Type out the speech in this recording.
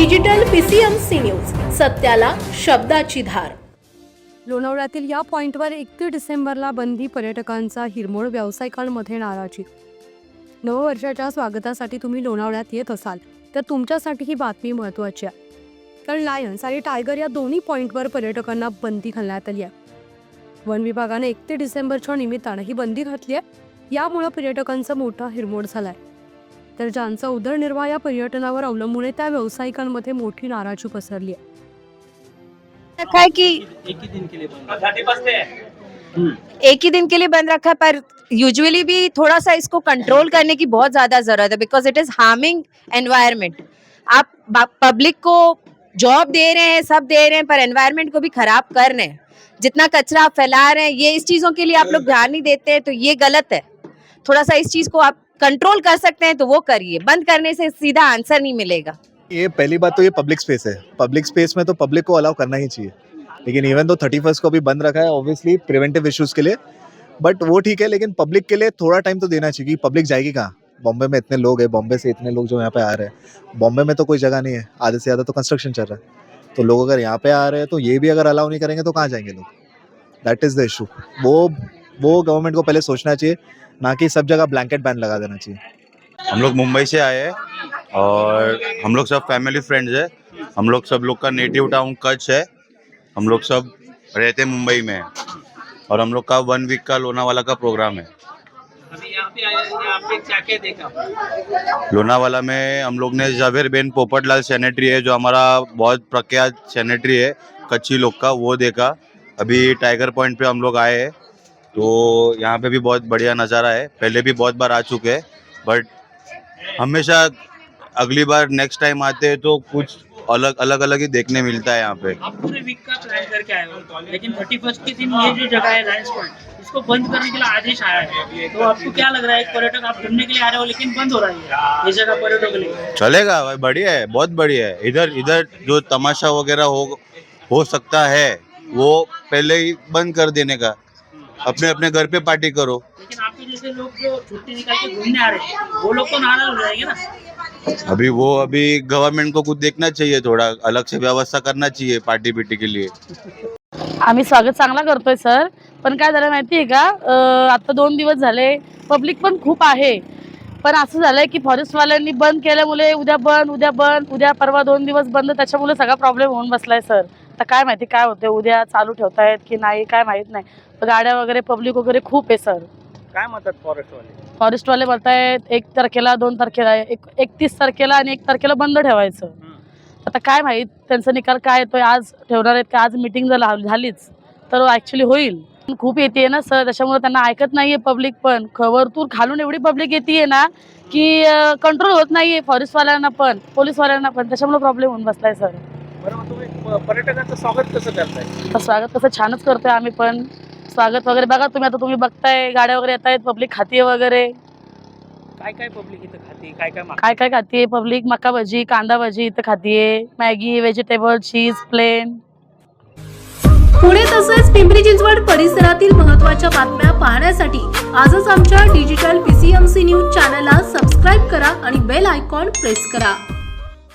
Digital PCMC news सत्याला शब्दाची धार. लोणावळ्यातील या पॉइंटवर एकतीस डिसेंबरला बंदी पर्यटकांचा हिरमोड व्यावसायिकांमध्ये नाराजी. नववर्षाच्या स्वागतासाठी तुम्ही लोणावळ्यात येत असाल तर तुमच्यासाठी ही बातमी महत्त्वाची आहे. कारण लायन्स आणि टायगर या दोन्ही पॉईंटवर पर्यटकांना बंदी घालण्यात आली आहे. वन विभागाने एकतीस डिसेंबरच्या निमित्तानं ही बंदी घातली आहे. यामुळं पर्यटकांचा मोठा हिरमोड झाला आहे तर ज्यांचा उदरनिर्वाह या पर्यटनावर अवलंबून आहे त्या व्यावसायिकांमध्ये मोठी नाराजी पसरली आहे. रखा है कि एक ही दिन के लिए एक ही दिन के लिए बंद रखा है पर यूजुअली भी थोड़ा सा इसको कंट्रोल करने की बहुत ज़्यादा ज़रूरत है because it is harming environment आप पब्लिक को जॉब दे रहे हैं सब दे रहे हैं पर एनवायरमेंट को भी खराब कर रहे हैं। जितना कचरा आप फैला रहे हैं ये इस चीज़ों के लिए आप लोग ध्यान नहीं देते हैं तो ये गलत है। थोड़ा सा इस चीज़ को आप कंट्रोल कर सकते हैं तो वो करिए। बंद करने से सीधा आंसर नहीं मिलेगा। ये पहली बात तो ये पब्लिक स्पेस है। पब्लिक स्पेस में तो पब्लिक को अलाउ करना ही चाहिए। लेकिन इवन तो थर्टी फ़र्स्ट को भी बंद रखा है ऑब्वियसली प्रिवेंटिव इश्यूज़ के लिए। बट वो ठीक है, लेकिन पब्लिक के लिए थोड़ा टाइम तो देना चाहिए पब्लिक जाएगी कहाँ? बॉम्बे में इतने लोग हैं बॉम्बे से इतने लोग जो यहाँ पे आ रहे हैं। बॉम्बे में तो कोई जगह नहीं है। आधे से ज़्यादा तो कंस्ट्रक्शन चल रहा है। तो लोग अगर यहाँ पे आ रहे हैं तो ये भी अगर अलाउ नहीं करेंगे तो कहाँ जाएँगे लोग? दैट इज़ द इशू वो वो गवर्नमेंट को पहले सोचना चाहिए ना कि सब जगह ब्लैंकेट बैन लगा देना चाहिए। हम लोग मुंबई से आए हैं और हम लोग सब फैमिली फ्रेंड्स है। हम लोग सब लोग का नेटिव टाउन कच्छ है। हम लोग सब रहते मुंबई में और हम लोग का वन वीक का लोनावाला का प्रोग्राम है। अभी यहाँ पे आए यहाँ पे क्या क्या देखा? लोनावाला में हम लोग ने जावेर बेन पोपटलाल सैनिटरी है जो हमारा बहुत प्रख्यात सैनिटरी है कच्ची लोग का वो देखा। अभी टाइगर पॉइंट पे हम लोग आए हैं। तो यहाँ पे भी बहुत बढ़िया नज़ारा है। पहले भी बहुत बार आ चुके हैं बट हमेशा अगली बार नेक्स्ट टाइम आते हैं तो कुछ अलग अलग अलग ही देखने मिलता है यहाँ पे। आप पूरे वीक का प्लान करके आए हो। लेकिन थर्टी फ़र्स्ट के दिन ये जो जगह है लायंस पॉइंट इसको बंद करने के लिए आदेश आया है। तो आपको क्या लग रहा है एक पर्यटक आप घूमने के लिए आ रहे हो लेकिन बंद हो रहा है ये जगह पर्यटकों के लिए। चलेगा भाई बढ़िया है बहुत बढ़िया है। इधर इधर जो तमाशा वगैरह हो हो सकता है वो पहले ही बंद कर देने का। अपने अपने घर पे पार्टी करो। लेकिन आपके जैसे लोग जो छुट्टी निकाल के घूमने आ रहे हैं वो लोग तो नाराज हो जाएंगे ना? अभी वो अभी गवर्नमेंट को कुछ देखना चाहिए थोड़ा अलग से व्यवस्था करना चाहिए पार्टी पिटी के लिए। आम्ही स्वागत चांगला करतोय सर. पण काय झालं माहिती आहे का आता दोन दिवस झाले पब्लिक पण खूप आहे. पण असं झालंय की फॉरेस्टवाल्यांनी बंद केल्यामुळे उद्या बंद उद्या बंद उद्या परवा दोन दिवस बंद त्याच्यामुळे सगळा प्रॉब्लेम होऊन बसलाय सर. तर काय माहिती काय होते उद्या चालू ठेवतायत की नाही काय माहीत नाही. गाड्या वगैरे पब्लिक वगैरे खूप आहे सर काय म्हणतात फॉरेस्ट वाले फॉरेस्टवाले बोलतायत एक तारखेला दोन तारखेला एक एकतीस तारखेला आणि एक तारखेला बंद ठेवायचं. आता काय माहीत त्यांचा निकाल काय येतोय आज ठेवणार आहेत का आज मिटिंग झाला झालीच. तर ॲक्च्युली होईल. पण खूप येते ना सर त्याच्यामुळे त्यांना ऐकत नाहीये पब्लिक पण. खबरतूर खालून एवढी पब्लिक येते ना की कंट्रोल होत नाहीये फॉरेस्टवाल्यांना पण पोलीसवाल्यांना पण. त्याच्यामुळे प्रॉब्लेम होऊन बसलाय सर पर्यटकांचं स्वागत कसं करताय? स्वागत कसं छानच करतोय आम्ही पण. स्वागत वगैरे बघा तुम्ही आता तुम्ही बघताय गाड्या वगैरे येत आहेत पब्लिक खातीये वगैरे. काय काय पब्लिक इथं खाते काय काय? काय काय खातीये पब्लिक मका भजी कांदा भजी इथं खातीये Maggi vegetable cheese plain. Pune तसेच पिंपरी चिंचवड परिसरातील महत्त्वाच्या बातम्या पाहण्यासाठी आजच आमच्या डिजिटल पीसीएमसी न्यूज चॅनलला सबस्क्राईब करा आणि बेल आयकॉन प्रेस करा.